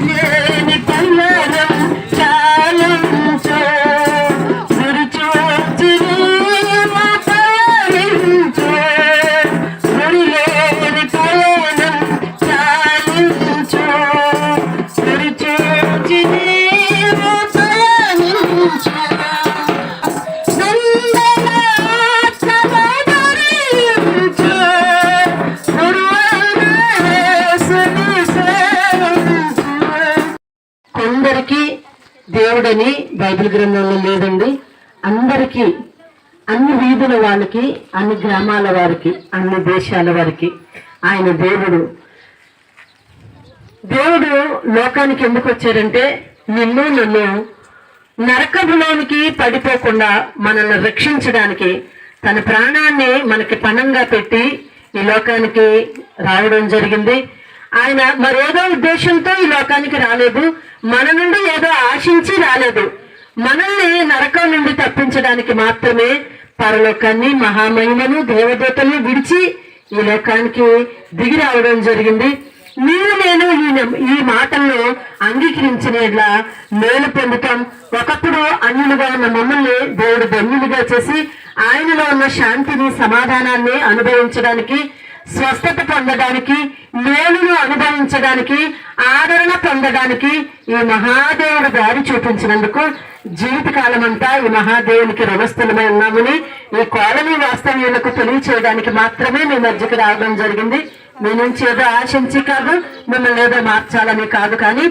me. దేవుడని Bible గ్రంథంలో లేదండి. అందరికీ అన్ని వీధుల వాళ్ళకి అన్ని గ్రామాల వారికి అన్ని దేశాల వారికి ఆయన దేవుడు. దేవుడు లోకానికి ఎందుకు వచ్చారంటే నిన్ను నన్ను నరకములోనికి పడిపోకుండా మనల్ని రక్షించడానికి తన ప్రాణాన్ని మనకి పణంగా పెట్టి ఈ లోకానికి రావడం జరిగింది. ఆయన మరేదో ఉద్దేశంతో ఈ లోకానికి రాలేదు. మన నుండి ఏదో ఆశించి రాలేదు. మనల్ని నరకం నుండి తప్పించడానికి మాత్రమే పరలోకాన్ని మహామహిమను దేవదేతలను విడిచి ఈ లోకానికి దిగి రావడం జరిగింది. మీరు నేను ఈ ఈ మాటలను అంగీకరించిన మేలు పొందుతాం. ఒకప్పుడు అన్యులుగా ఉన్న మమ్మల్ని దేవుడు ధన్యులుగా చేసి ఆయనలో ఉన్న శాంతిని సమాధానాన్ని అనుభవించడానికి స్వస్థత పొందడానికి మేలును అనుభవించడానికి ఆదరణ పొందడానికి ఈ మహాదేవుడు దారి చూపించినందుకు జీవితకాలం అంతా ఈ మహాదేవునికి రుణస్థలమై ఉన్నామని ఈ కాలనీ వాస్తవ్యులకు తెలియచేయడానికి మాత్రమే మీ మధ్యకి రావడం జరిగింది. మీ నుంచి ఏదో ఆశించి కాదు మిమ్మల్ని ఏదో మార్చాలని కాదు కానీ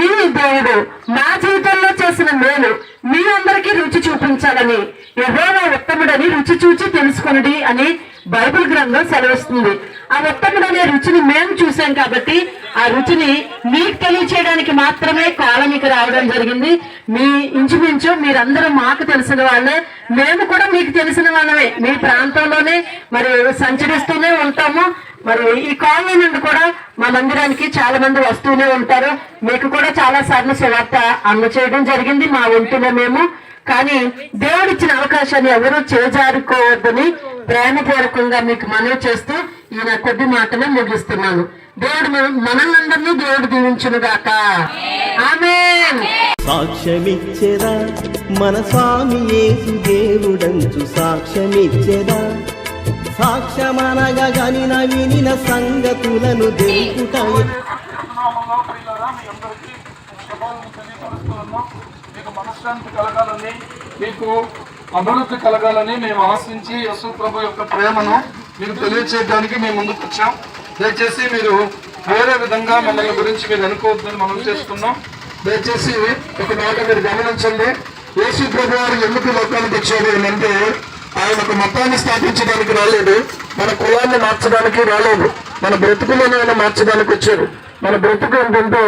ఈ దేవుడు మా జీవితంలో చేసిన మేలు మీ అందరికీ రుచి చూపించాలని ఎవరో ఉత్తముడని రుచి చూచి తెలుసుకొనడి అని బైబిల్ గ్రంథం సెలవిస్తుంది. ఆ ఉత్తముడనే రుచిని మేము చూసాం కాబట్టి ఆ రుచిని మీకు తెలియచేయడానికి మాత్రమే కాలనీకి రావడం జరిగింది. మీ ఇంచుమించు మీరందరూ మాకు తెలిసిన వాళ్ళే. మేము కూడా మీకు తెలిసిన వాళ్ళమే. మీ ప్రాంతంలోనే మరి సంచరిస్తూనే ఉంటాము. మరి ఈ కాలనీ నుండి కూడా మా మందిరానికి చాలా మంది వస్తూనే ఉంటారు. మీకు కూడా చాలా సార్లు సువార్త అందచేయడం జరిగింది. మా ఒంటిలో మేము కానీ దేవుడిచ్చిన అవకాశాన్ని ఎవరూ చేజారుకోవద్దని ప్రేమపూర్వకంగా మీకు మనవి చేస్తూ ఈ నా కొద్ది మాటలు ముగిస్తున్నాను. దేవుడు మన- మనల్నందరినీ దేవుడు దీవించును గాక ఆమె సాక్ష్యమిచ్చేదా మన స్వామి యేసు దేవుడంచు సాక్ష్యమిచ్చేదా. సాక్ష్యమనగా గనిన వినిన సంగతులను తెలుపుట నామంలో ప్రియులారా మీ అందరికీ శుభాలను తెలియపరుస్తూ ఉన్నాం మీకు కలగాలని మీకు అభివృద్ధి కలగాలని మేము ఆశించి యశు ప్రభు యొక్క ప్రేమను మీకు తెలియచేయడానికి మేము ముందుకు వచ్చాం. దయచేసి మీరు వేరే విధంగా మమ్మల్ని గురించి మీరు అనుకోవద్దని మనం చేస్తున్నాం. దయచేసి ఒక మాట మీరు గమనించండి. యేసు ప్రభు వారు ఎందుకు లోకానికి వచ్చాడు అని అంటే ఆయన ఒక మతాన్ని స్థాపించడానికి రాలేదు. మన కులాన్ని మార్చడానికి రాలేదు. మన బ్రతుకులను ఆయన మార్చడానికి వచ్చారు. మన బ్రతుకు ఏంటంటే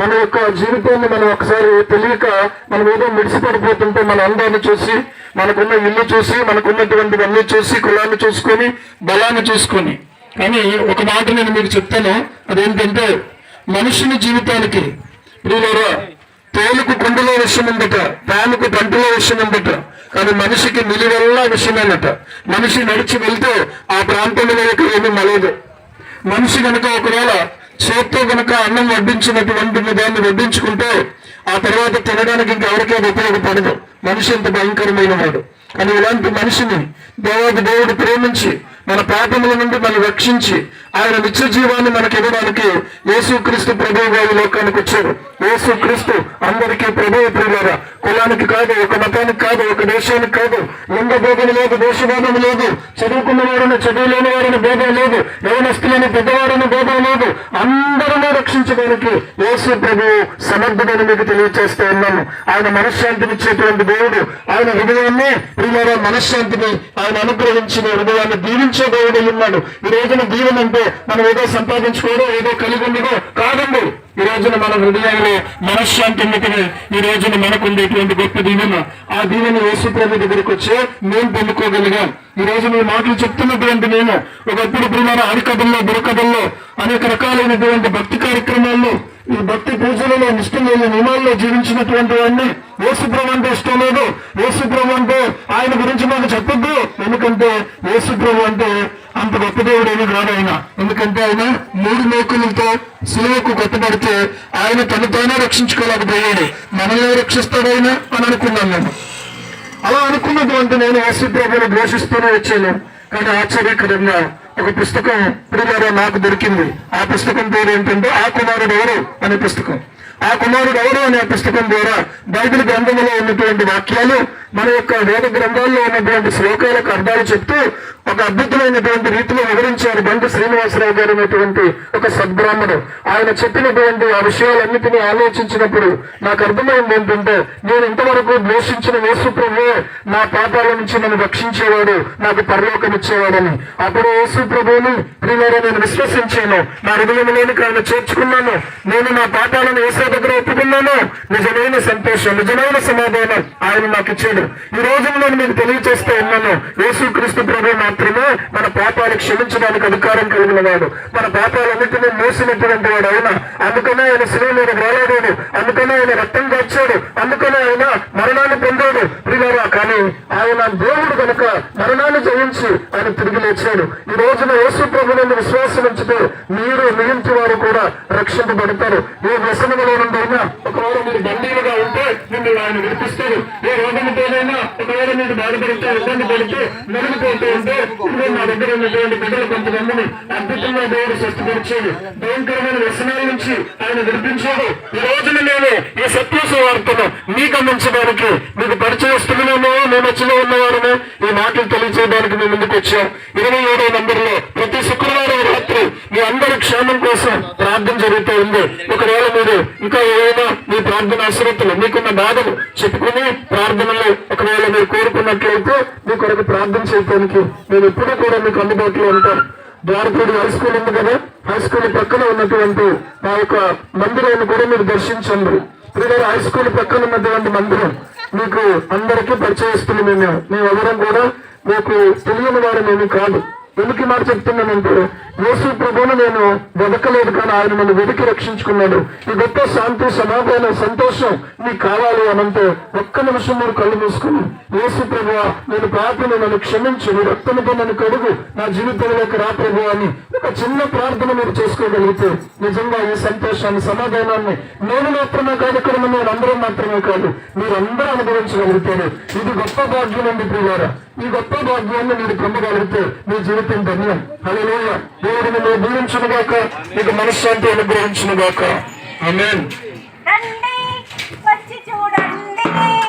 మన యొక్క జీవితాన్ని మనం ఒకసారి తెలియక మనం ఏదో మిడిసిపడిపోతుంటే మన అందాన్ని చూసి మనకున్న ఇల్లు చూసి మనకున్నటువంటివన్నీ చూసి కులాన్ని చూసుకొని బలాన్ని చూసుకొని. కానీ ఒక మాట నేను మీకు చెప్తాను. అదేంటంటే మనుషుని జీవితానికి ప్రియులరా తేలుకు కుండలో విషయం ఉందట పాముకు పంటలో విషయం ఉందట కానీ మనిషికి నిలువెల్లా విషయమేనట. మనిషి నడిచి వెళ్తే ఆ ప్రాంతంలో ఏమీ మలదు మనిషి కనుక ఒకవేళ చేత్తో కనుక అన్నం వడ్డించినటువంటి దాన్ని వడ్డించుకుంటే ఆ తర్వాత తినడానికి ఇంకెవరికీ అది ఉపయోగపడదు. మనిషి ఎంత భయంకరమైన వాడు. కానీ ఇలాంటి మనిషిని దేవాది దేవుడు ప్రేమించి మన పాపముల నుండి మనం రక్షించి ఆయన నిత్య జీవాన్ని మనకి ఇవ్వడానికి యేసుక్రీస్తు ప్రభు గారి లోకానికి వచ్చాడు. యేసుక్రీస్తు అందరికీ ప్రభువు ప్రియులారా. కులానికి కాదు ఒక మతానికి కాదు ఒక దేశానికి కాదు లింగ భేదం లేదు దేశభేదం లేదు చదువుకున్న వారిని చదువు లేని వారిని భేదం లేదు యవనస్తులని పెద్దవారిని భేదం లేదు. అందరినీ రక్షించడానికి యేసు ప్రభువు సమర్థుడని మీకు తెలియజేస్తూ ఉన్నాను. ఆయన మనశ్శాంతినిచ్చేటువంటి దేవుడు. ఆయన హృదయాన్ని ప్రియుల మనశ్శాంతిని ఆయన అనుగ్రహించిన హృదయాన్ని దీవించే దేవుడు ఉన్నాడు ఈ రోజున దీవెనంటే మనం ఏదో సంపాదించుకోవడం ఏదో కలిగి ఉండదో కాదండి. ఈ రోజున మన హృదయంలో మనశ్శాంతి ఉన్నట్టుగా ఈ రోజున మనకు ఉండేటువంటి గొప్ప దీవెన. ఆ దీవెన యేసుప్రభు దగ్గరికి వచ్చే మేము పొందుకోగలిగాం. ఈ రోజు మీ మాటలు చెప్తున్నటువంటి నేను ఒకప్పుడు ప్రిమాన హరికథల్లో బురకథల్లో అనేక రకాలైనటువంటి భక్తి కార్యక్రమాల్లో ఈ భక్తి పూజలలో నిష్ఠమైన నియమాల్లో జీవించినటువంటి వాడిని యేసుప్రభు అంటే ఇష్టం లేదు. యేసుప్రభు అంటే ఆయన గురించి మాకు చెప్పొద్దు. ఎందుకంటే యేసుప్రభు అంటే గొప్ప దేవుడు కాదు ఆయన ఎందుకంటే ఆయన మూడు మేకులతో సిలువకు కొట్టబడితే ఆయన తనతోనే రక్షించుకోలేకపోయాడు. మనల్ని రక్షిస్తాడైన అని అనుకున్నాను నేను. అలా అనుకున్నటువంటి నేను యేసుప్రభుని ద్వేషిస్తూనే వచ్చాను. కానీ ఆశ్చర్యకరంగా ఒక పుస్తకం ప్రియులారా నాకు దొరికింది. ఆ పుస్తకం పేరు ఏంటంటే ఆ కుమారుడు ఎవరు అనే పుస్తకం. ఆ కుమారుడు ఎవరు అనే పుస్తకం ద్వారా బైబిల్ గ్రంథంలో ఉన్నటువంటి వాక్యాలు మన యొక్క వేద గ్రంథాల్లో ఉన్నటువంటి శ్లోకాలకు అర్థాలు చెప్తూ ఒక అద్భుతమైనటువంటి రీతిలో వివరించారు బండి శ్రీనివాసరావు గారు అనేటువంటి ఒక సద్బ్రాహ్మణుడు ఆయన చెప్పినటువంటి ఆ విషయాలన్నిటినీ ఆలోచించినప్పుడు నాకు అర్థమైంది ఏంటంటే నేను ఇంతవరకు ద్వేషించిన యేసుప్రభువే నా పాపాల నుంచి నన్ను రక్షించేవాడు నాకు పరలోకం ఇచ్చేవాడని అప్పుడు యేసుప్రభువుని ప్రియుడు నేను విశ్వసించాను. నా హృదయంలోనికి ఆయన చేర్చుకున్నాను. నేను నా పాపాలను వేసే దగ్గర ఒప్పుకున్నాను. నిజమైన సంతోషం నిజమైన సమాధానం ఆయన నాకు ఇచ్చాడు. ఈ రోజు నేను మీకు తెలియచేస్తూ ఉన్నాను. యేసుక్రీస్తు ప్రభు మాత్రమే మన పాపాలు క్షమించడానికి అధికారం కలిగిన వాడు. మన పాపాలన్నింటినీ మోసినటువంటి వాడు ఆయన. అందుకనే ఆయన శిలువ మీద వేలాడాడు. అందుకనే ఆయన రక్తం కాచాడు అందుకనే ఆయన మరణాన్ని పొందాడు. ప్రియులారా కానీ ఆయన దేవుడు కనుక మరణాన్ని జయించి ఆయన తిరిగి లేచాడు. ఈ రోజున యేసు ప్రభులను విశ్వాసం ఉంచితే మీరు మిగించి వారు కూడా రక్షింపబడతారు. ఏ వ్యసనంలో నుండి అయినా ఒకవేళ మీరు బందీలుగా ఉంటే మిమ్మల్ని ఆయన విడిపిస్తారు ఏ రోగముతోనైనా ఒకవేళ మీరు బాధపడితే ఉంటే ఇప్పుడు నా దగ్గర ఉన్నటువంటి బిడ్డలు కొంతమందిని అద్భుతంగా దేవుడు భయంకరమైన వ్యసనాల నుంచి ఆయన విడిపించాడు ఈ రోజున నేను ఈ సత్య వార్తను మీకు అందించడానికి మీకు పరిచయస్తున్నామో మేము వచ్చిన ఉన్నవారము ఈ మాటలు తెలియజేయడానికి మేము ముందుకు వచ్చాం ఇరవై ఏడో నంబర్లో ప్రతి శుక్రవారం రాత్రి మీ అందరి క్షేమం కోసం ప్రార్థన జరుగుతూ ఉంది ఒకవేళ మీరు ఇంకా ఏదైనా మీ ప్రార్థన అవసరతలు మీకున్న బాధలు చెప్పుకుని ప్రార్థనలు ఒకవేళ మీరు కోరుకున్నట్లయితే మీ కొరకు ప్రార్థన చేయడానికి నేను ఎప్పుడూ కూడా మీకు అందుబాటులో ఉంటాం ద్వారపూడి హై స్కూల్ ఉంది కదా? హై స్కూల్ పక్కన ఉన్నటువంటి మా యొక్క మందిరాన్ని కూడా మీరు దర్శించండి. ఇప్పుడు హై స్కూల్ పక్కన ఉన్నటువంటి మందిరం. మీకు అందరికీ పరిచయస్తులు మేము. మేము ఎవరం కూడా మీకు తెలియని వారు మేము కాదు. ఎందుకు మాట చెప్తున్నానంటే యేసు ప్రభువును నేను వెతకలేదు కానీ ఆయన నన్ను వెతికి రక్షించుకున్నాడు. ఈ గొప్ప శాంతి సమాధానం సంతోషం నీకు కావాలి అనంటే ఒక్క నిమిషం మీరు కళ్ళు మూసుకుని యేసు ప్రభు నేను పాపను నన్ను క్షమించు నీ రక్తముతో నన్ను కడుగు నా జీవితంలోకి రా ప్రభు అని ఒక చిన్న ప్రార్థన మీరు చేసుకోగలిగితే నిజంగా ఈ సంతోషాన్ని సమాధానాన్ని నేను మాత్రమే కాదు ఇక్కడ మీరు అందరూ మాత్రమే కాదు మీరందరూ అనుభవించగలుగుతారు ఇది గొప్ప భాగ్యం అండి ప్రియారా ఈ గొప్ప భాగ్యాన్ని మీరు పొందగలిగితే మీ జీవితం ధన్యం హలో దేవుడు మిమ్మల్ని దీవించును గాక. మీకు మనశ్శాంతి అనుగ్రహించును గాక. ఆమెన్. చూడండి.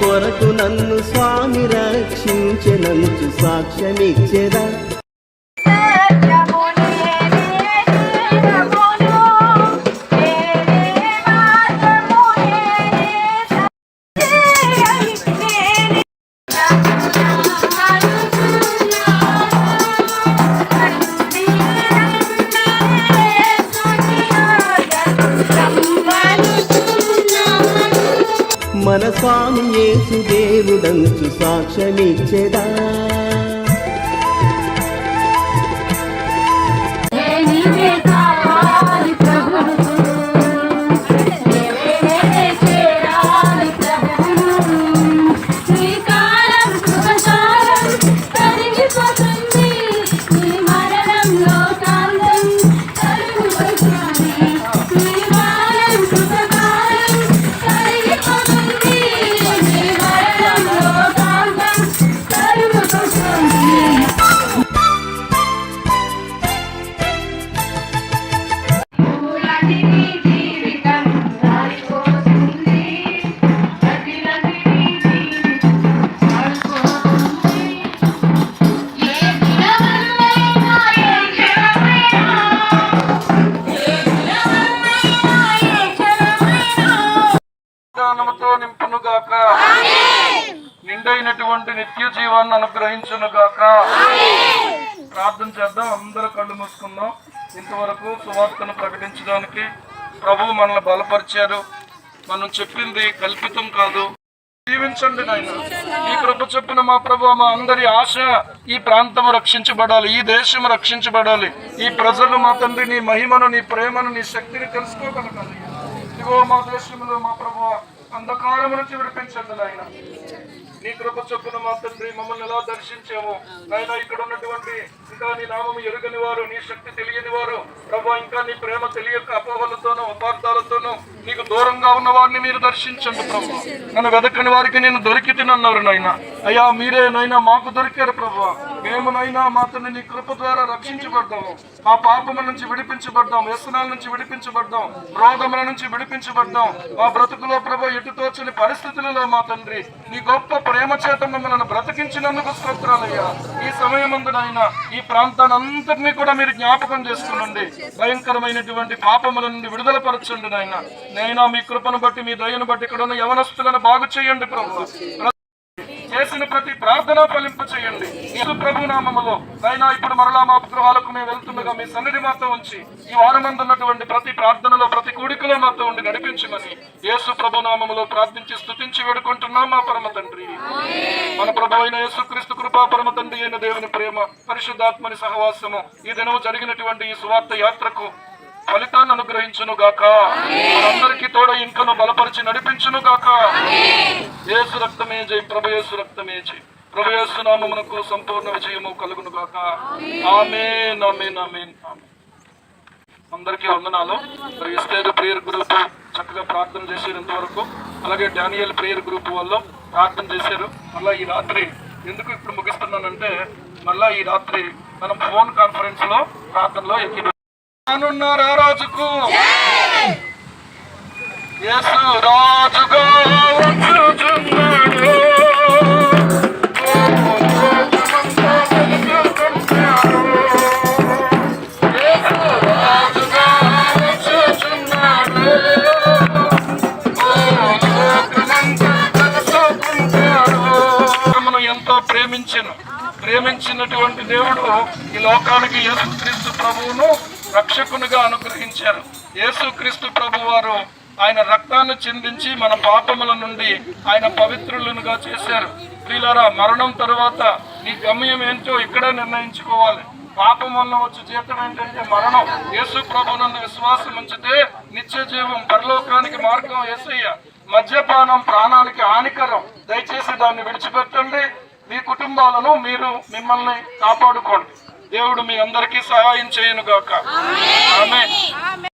కొరకు నన్ను స్వామి రక్షించెనంచు సాక్ష్యమిచ్చెదా? దేవుడంచు నిత్య జీవాన్ని అనుగ్రహించును గాక ప్రార్థన చేద్దాం అందరూ కళ్ళు మూసుకుందాం. ఇంతవరకు సువార్తను ప్రకటించడానికి ప్రభు మనల్ని బలపరిచారు. మనం చెప్పింది కల్పితం కాదు. జీవించండి నాయన. ఈ కృప చెప్పిన మా ప్రభు మా అందరి ఆశ ఈ ప్రాంతం రక్షించబడాలి ఈ దేశం రక్షించబడాలి. ఈ ప్రజలు మా తండ్రి నీ మహిమను నీ ప్రేమను నీ శక్తిని తెలుసుకోగలగాలి. ఇదిగో మా దేశంలో మా ప్రభు అంధకారం నుంచి విడిపించండి నాయన. నీ కృప చొప్పున మా తండ్రి మమ్మల్ని ఎలా దర్శించాము. నాయన ఇక్కడ ఉన్నటువంటి ఇంకా నీ నామము ఎరుగని వారు నీ శక్తి తెలియని వారు ప్రభు ఇంకా నీ ప్రేమ తెలియక అపోహలతోనూ అపార్థాలతోనూ నీకు దూరంగా ఉన్న వారిని మీరు దర్శించండి ప్రభు. నన్ను వెదకని వారికి నేను దొరికి తినన్నారు నాయన. అయ్యా మీరే నైనా మాకు దొరికారు ప్రభు. మేమునైనా మాత్రం నీ కృప ద్వారా రక్షించబడ్డాము మా పాపముల నుంచి విడిపించబడ్డాం వ్యసనాల నుంచి విడిపించబడ్డాం రోగముల నుంచి విడిపించబడ్డాం మా బ్రతుకులో ప్రభు ఎటు తోచని పరిస్థితులలో మా తండ్రి నీ గొప్ప ప్రేమ చేత మమ్మల్ని బ్రతికించినందుకు స్తోత్రాలయ్యా. ఈ సమయమందునైనా ఈ ప్రాంతాన్ని అంతటినీ కూడా మీరు జ్ఞాపకం చేసుకునండి. భయంకరమైనటువంటి పాపముల నుండి విడుదల పరచండి నాయన నైనా మీ కృపను బట్టి మీ దయను బట్టి ఇక్కడ ఉన్న యవనస్తులను బాగు చేయండి ప్రభు. చేసిన ప్రతి ప్రార్థన ఫలింప చేయండి ఇసు ప్రభు నామములో. నైనా ఇప్పుడు మరలా మా గృహాలకు మేము వెళ్తుండగా మీ సన్నిధి మాతో ఉంచి ఈ వారమందున్నటువంటి ప్రతి ప్రార్థనలో ప్రతి కూడికలో మాతో ఉండి నడిపించమని యేసు ప్రభు నామములో ప్రార్థించి స్థుతించి వేడుకుంటున్నాం మా పరమ తండ్రి. మన ప్రభు అయిన యేసుక్రీస్తు కృపా పరమ తండ్రి అయిన దేవుని ప్రేమ పరిశుద్ధాత్మని సహవాసము ఈ దినం జరిగినటువంటి ఈ సువార్త యాత్రకు ఫలితాన్ని అనుగ్రహించును గాక మనందరికీ తోడ ఇంకను బలపరిచి నడిపించును గాక ఏసు రక్తమే జై ప్రభు యేసు రక్తమే జై. ప్రభు నామమునకు సంపూర్ణ విజయము కలుగును గాక ఆమేన్ ఆమేన్ ఆమేన్. అందరికీ వందనాలు. మరి ప్రేయర్ గ్రూప్ చక్కగా ప్రార్థన చేశారు ఇంతవరకు. అలాగే డానియల్ ప్రేయర్ గ్రూప్ వాళ్ళు ప్రార్థన చేశారు. మళ్ళీ ఈ రాత్రి ఎందుకు ఇప్పుడు ముగిస్తున్నానంటే మళ్ళీ ఈ రాత్రి మనం ఫోన్ కాన్ఫరెన్స్లో ప్రార్థనలో ఎక్కి రానున్నారు ఆ రాజుకు యేసు రాజుగా వచ్చుచున్నాడు. మనం ఎంతో ప్రేమించను ప్రేమించినటువంటి దేవుడు ఈ లోకానికి యేసుక్రీస్తు ప్రభువును రక్షకునిగా అనుగ్రహించారు. యేసుక్రీస్తు ప్రభు వారు ఆయన రక్తాన్ని చిందించి మన పాపముల నుండి ఆయన పవిత్రులనుగా చేశారు. ప్రియులారా మరణం తరువాత నీ గమ్యం ఏంటో ఇక్కడే నిర్ణయించుకోవాలి. పాపం వల్ల వచ్చే జీతం ఏంటంటే మరణం. యేసు ప్రభునందు విశ్వాసం ఉంచితే నిత్య జీవం పరలోకానికి మార్గం యేసయ్య మద్యపానం ప్రాణానికి హానికరం. దయచేసి దాన్ని విడిచిపెట్టండి. మీ కుటుంబాలను మీరు మిమ్మల్ని కాపాడుకోండి. దేవుడు మీ అందరికీ సహాయం చేయను గాక ఆమె